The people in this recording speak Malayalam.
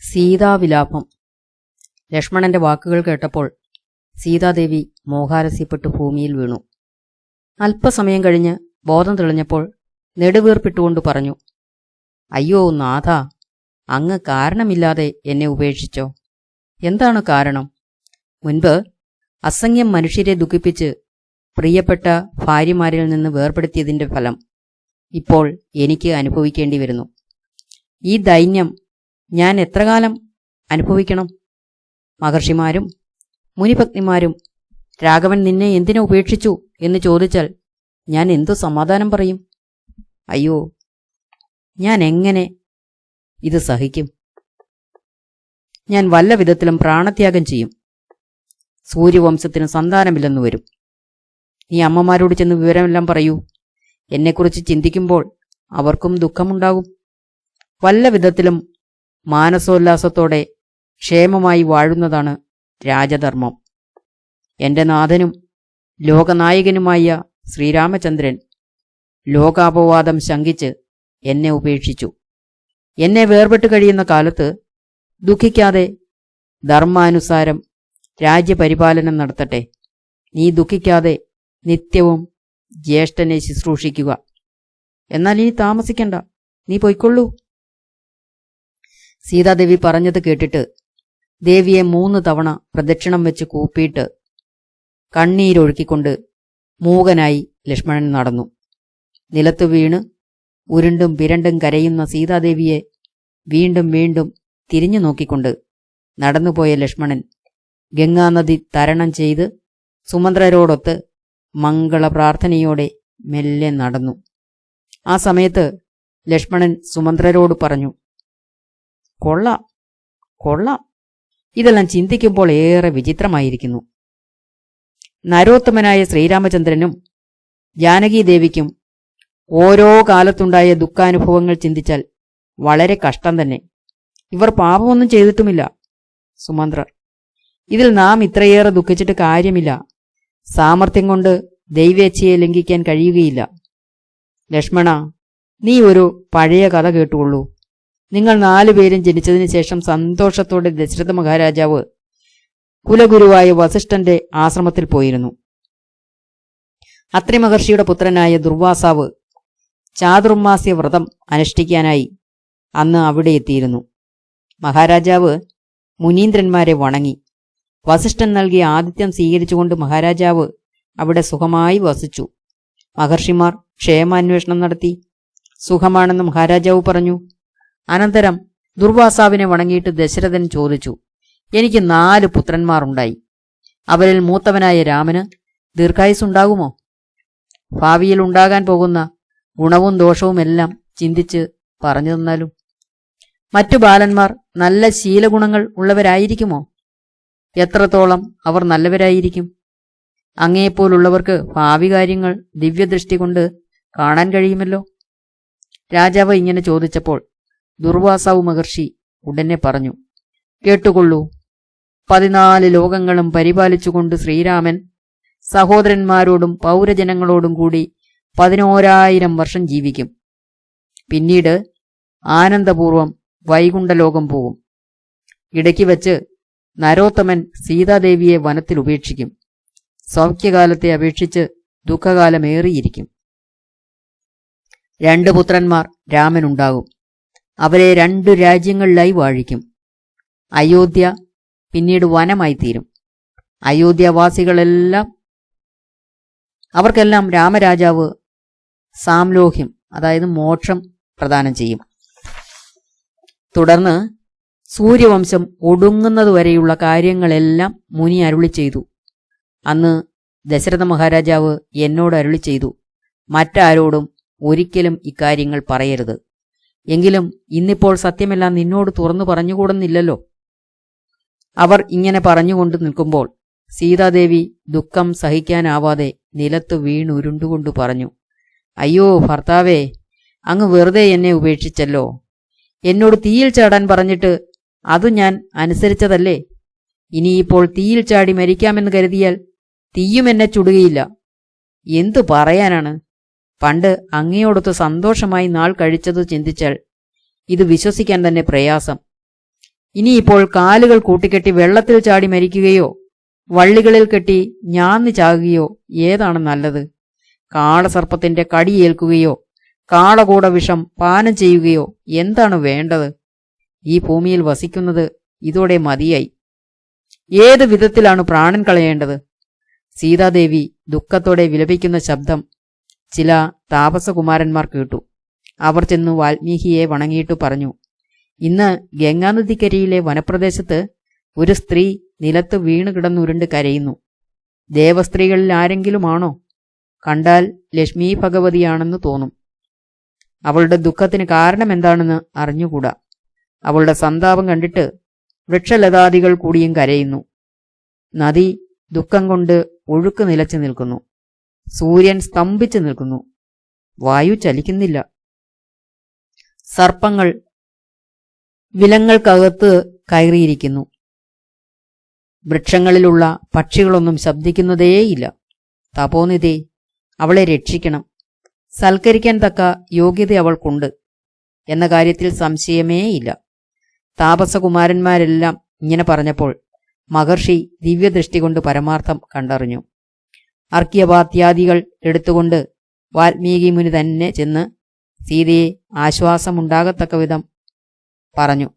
സീതാവിലാപം. ലക്ഷ്മണന്റെ വാക്കുകൾ കേട്ടപ്പോൾ സീതാദേവി മോഹാരസ്യപ്പെട്ട് ഭൂമിയിൽ വീണു. അല്പസമയം കഴിഞ്ഞ് ബോധം തെളിഞ്ഞപ്പോൾ നെടുവീർപ്പിട്ടുകൊണ്ട് പറഞ്ഞു അയ്യോ നാഥ അങ്ങ് കാരണമില്ലാതെ എന്നെ ഉപേക്ഷിച്ചോ? എന്താണ് കാരണം? മുൻപ് അസംഖ്യം മനുഷ്യരെ ദുഃഖിപ്പിച്ച് പ്രിയപ്പെട്ട ഭാര്യമാരിൽ നിന്ന് വേർപെടുത്തിയതിന്റെ ഫലം ഇപ്പോൾ എനിക്ക് അനുഭവിക്കേണ്ടി വരുന്നു ഈ ദൈന്യം ഞാൻ എത്ര കാലം അനുഭവിക്കണം? മഹർഷിമാരും മുനിപത്നിമാരും രാഘവൻ നിന്നെ എന്തിനു ഉപേക്ഷിച്ചു എന്ന് ചോദിച്ചാൽ ഞാൻ എന്തു സമാധാനം പറയും? അയ്യോ ഞാൻ എങ്ങനെ ഇത് സഹിക്കും? ഞാൻ വല്ല വിധത്തിലും പ്രാണത്യാഗം ചെയ്യും. സൂര്യവംശത്തിന് സന്താനമില്ലെന്ന് വരും. നീ അമ്മമാരോട് ചെന്ന് വിവരമെല്ലാം പറയൂ. എന്നെക്കുറിച്ച് ചിന്തിക്കുമ്പോൾ അവർക്കും ദുഃഖമുണ്ടാകും. വല്ല വിധത്തിലും മാനസോല്ലാസത്തോടെ ക്ഷേമമായി വാഴുന്നതാണ് രാജധർമ്മം. എന്റെ നാഥനും ലോകനായകനുമായ ശ്രീരാമചന്ദ്രൻ ലോകാപവാദം ശങ്കിച്ച് എന്നെ ഉപേക്ഷിച്ചു. എന്നെ വേർപെട്ട് കഴിയുന്ന കാലത്ത് ദുഃഖിക്കാതെ ധർമാനുസാരം രാജ്യപരിപാലനം നടത്തട്ടെ. നീ ദുഃഖിക്കാതെ നിത്യവും ജ്യേഷ്ഠനെ ശുശ്രൂഷിക്കുക. എന്നാൽ ഇനി താമസിക്കണ്ട. നീ പൊയ്ക്കൊള്ളൂ. സീതാദേവി പറഞ്ഞത് കേട്ടിട്ട് ദേവിയെ മൂന്ന് തവണ പ്രദക്ഷിണം വെച്ച് കൂപ്പിയിട്ട് കണ്ണീരൊഴുക്കിക്കൊണ്ട് മൂകനായി ലക്ഷ്മണൻ നടന്നു. നിലത്തു വീണ് ഉരുണ്ടും വിരണ്ടും കരയുന്ന സീതാദേവിയെ വീണ്ടും വീണ്ടും തിരിഞ്ഞു നോക്കിക്കൊണ്ട് നടന്നുപോയ ലക്ഷ്മണൻ ഗംഗാനദി തരണം ചെയ്ത് സുമന്ത്രരോടൊത്ത് മംഗള പ്രാർത്ഥനയോടെ മെല്ലെ നടന്നു. ആ സമയത്ത് ലക്ഷ്മണൻ സുമന്ത്രരോട് പറഞ്ഞു കൊള്ളാം. കൊള്ളാം. ഇതെല്ലാം ചിന്തിക്കുമ്പോൾ ഏറെ വിചിത്രമായിരിക്കുന്നു. നരോത്തമനായ ശ്രീരാമചന്ദ്രനും ജാനകീദേവിക്കും ഓരോ കാലത്തുണ്ടായ ദുഃഖാനുഭവങ്ങൾ ചിന്തിച്ചാൽ വളരെ കഷ്ടം തന്നെ. ഇവർ പാപമൊന്നും ചെയ്തിട്ടുമില്ല സുമന്ത്രർ ഇതിൽ നാം ഇത്രയേറെ ദുഃഖിച്ചിട്ട് കാര്യമില്ല. സാമർഥ്യം കൊണ്ട് ദൈവേച്ഛയെ ലംഘിക്കാൻ കഴിയുകയില്ല. ലക്ഷ്മണ നീ ഒരു പഴയ കഥ കേട്ടുകൊള്ളൂ. നിങ്ങൾ നാലുപേരും ജനിച്ചതിന് ശേഷം സന്തോഷത്തോടെ ദശരഥ മഹാരാജാവ് കുലഗുരുവായ വസിഷ്ഠന്റെ ആശ്രമത്തിൽ പോയിരുന്നു. അത്രി മഹർഷിയുടെ പുത്രനായ ദുർവാസാവ് ചാതുർമാസ്യ വ്രതം അനുഷ്ഠിക്കാനായി അന്ന് അവിടെ എത്തിയിരുന്നു. മഹാരാജാവ് മുനീന്ദ്രന്മാരെ വണങ്ങി. വസിഷ്ഠൻ നൽകിയ ആതിഥ്യം സ്വീകരിച്ചുകൊണ്ട് മഹാരാജാവ് അവിടെ സുഖമായി വസിച്ചു. മഹർഷിമാർ ക്ഷേമാന്വേഷണം നടത്തി. സുഖമാണെന്ന് മഹാരാജാവ് പറഞ്ഞു. അനന്തരം ദുർവാസാവിനെ വണങ്ങിയിട്ട് ദശരഥൻ ചോദിച്ചു എനിക്ക് നാല് പുത്രന്മാരുണ്ടായി. അവരിൽ മൂത്തവനായ രാമന് ദീർഘായുസുണ്ടാകുമോ ഭാവിയിൽ ഉണ്ടാകാൻ പോകുന്ന ഗുണവും ദോഷവും എല്ലാം ചിന്തിച്ച് പറഞ്ഞു തന്നാലും. മറ്റു ബാലന്മാർ നല്ല ശീലഗുണങ്ങൾ ഉള്ളവരായിരിക്കുമോ? എത്രത്തോളം അവർ നല്ലവരായിരിക്കും? അങ്ങയെപ്പോലുള്ളവർക്ക് ഭാവി കാര്യങ്ങൾ ദിവ്യദൃഷ്ടി കൊണ്ട് കാണാൻ കഴിയുമല്ലോ? രാജാവ് ഇങ്ങനെ ചോദിച്ചപ്പോൾ ദുർവാസാവ് മഹർഷി ഉടനെ പറഞ്ഞു കേട്ടുകൊള്ളൂ. പതിനാല് ലോകങ്ങളും പരിപാലിച്ചുകൊണ്ട് ശ്രീരാമൻ സഹോദരന്മാരോടും പൗരജനങ്ങളോടും കൂടി പതിനോരായിരം വർഷം ജീവിക്കും. പിന്നീട് ആനന്ദപൂർവം വൈകുണ്ഠലോകം പോകും ഇടയ്ക്ക് വച്ച് നരോത്തമൻ സീതാദേവിയെ വനത്തിൽ ഉപേക്ഷിക്കും. സൗഖ്യകാലത്തെ അപേക്ഷിച്ച് ദുഃഖകാലമേറിയിരിക്കും. രണ്ട് പുത്രന്മാർ രാമനുണ്ടാകും. അവരെ രണ്ടു രാജ്യങ്ങളിലായി വാഴിക്കും. അയോധ്യ പിന്നീട് വനമായി തീരും അയോധ്യവാസികളെല്ലാം അവർക്കെല്ലാം രാമരാജാവ് സാംലോഹ്യം അതായത് മോക്ഷം പ്രദാനം ചെയ്യും. തുടർന്ന് സൂര്യവംശം ഒടുങ്ങുന്നതുവരെയുള്ള കാര്യങ്ങളെല്ലാം മുനി അരുളി ചെയ്തു. അന്ന് ദശരഥ മഹാരാജാവ് എന്നോട് അരുളി ചെയ്തു മറ്റാരോടും ഒരിക്കലും ഇക്കാര്യങ്ങൾ പറയരുത്. എങ്കിലും ഇന്നിപ്പോൾ സത്യമെല്ലാം നിന്നോട് തുറന്നു പറഞ്ഞുകൂടുന്നില്ലല്ലോ. അവർ ഇങ്ങനെ പറഞ്ഞുകൊണ്ട് നിൽക്കുമ്പോൾ സീതാദേവി ദുഃഖം സഹിക്കാനാവാതെ നിലത്ത് വീണുരുണ്ടുകൊണ്ട് പറഞ്ഞു അയ്യോ ഭർത്താവേ അങ്ങ് വെറുതെ എന്നെ ഉപേക്ഷിച്ചല്ലോ. എന്നോട് തീയിൽ ചാടാൻ പറഞ്ഞിട്ട് അത് ഞാൻ അനുസരിച്ചതല്ലേ? ഇനിയിപ്പോൾ തീയിൽ ചാടി മരിക്കാമെന്ന് കരുതിയാൽ തീയും എന്നെ ചുടുകയില്ല. എന്തു പറയാനാണ്? പണ്ട് അങ്ങയോടൊത്ത് സന്തോഷമായി നാൾ കഴിച്ചത് ചിന്തിച്ചാൽ ഇത് വിശ്വസിക്കാൻ തന്നെ പ്രയാസം. ഇനിയിപ്പോൾ കാലുകൾ കൂട്ടിക്കെട്ടി വെള്ളത്തിൽ ചാടി മരിക്കുകയോ വള്ളികളിൽ കെട്ടി ഞാന്ന് ചാകുകയോ ഏതാണ് നല്ലത്? കാളസർപ്പത്തിന്റെ കടിയേൽക്കുകയോ കാളകൂട വിഷം പാനം ചെയ്യുകയോ എന്താണ് വേണ്ടത്? ഈ ഭൂമിയിൽ വസിക്കുന്നത് ഇതോടെ മതിയായി. ഏത് വിധത്തിലാണ് പ്രാണൻ കളയേണ്ടത്? സീതാദേവി ദുഃഖത്തോടെ വിലപിക്കുന്ന ശബ്ദം ചില താപസകുമാരന്മാർ കേട്ടു. അവർ ചെന്നു വാൽമീകിയെ വണങ്ങിയിട്ടു പറഞ്ഞു ഇന്ന് ഗംഗാനദിക്കരയിലെ വനപ്രദേശത്ത് ഒരു സ്ത്രീ നിലത്ത് വീണു കിടന്നുരുണ്ട് കരയുന്നു. ദേവസ്ത്രീകളിൽ ആരെങ്കിലുമാണോ? കണ്ടാൽ ലക്ഷ്മി ഭഗവതിയാണെന്ന് തോന്നും. അവളുടെ ദുഃഖത്തിന് കാരണമെന്താണെന്ന് അറിഞ്ഞുകൂടാ. അവളുടെ സന്താപം കണ്ടിട്ട് വൃക്ഷലതാദികൾ കൂടിയും കരയുന്നു. നദി ദുഃഖം കൊണ്ട് ഒഴുക്ക് നിലച്ചു നിൽക്കുന്നു. സൂര്യൻ സ്തംഭിച്ചു നിൽക്കുന്നു. വായു ചലിക്കുന്നില്ല. സർപ്പങ്ങൾ വിലങ്ങൾക്കകത്ത് കയറിയിരിക്കുന്നു. വൃക്ഷങ്ങളിലുള്ള പക്ഷികളൊന്നും ശബ്ദിക്കുന്നതേയില്ല. തപോനിധി അവളെ രക്ഷിക്കണം. സൽക്കരിക്കാൻ തക്ക യോഗ്യത അവൾക്കുണ്ട് എന്ന കാര്യത്തിൽ സംശയമേയില്ല. താപസകുമാരന്മാരെല്ലാം ഇങ്ങനെ പറഞ്ഞപ്പോൾ മഹർഷി ദിവ്യദൃഷ്ടി കൊണ്ട് പരമാർത്ഥം കണ്ടറിഞ്ഞു. അർക്യപാത്യാദികൾ എടുത്തുകൊണ്ട് വാൽമീകി മുനി തന്നെ ചെന്ന് സീതയെ ആശ്വാസമുണ്ടാകത്തക്ക വിധം പറഞ്ഞു.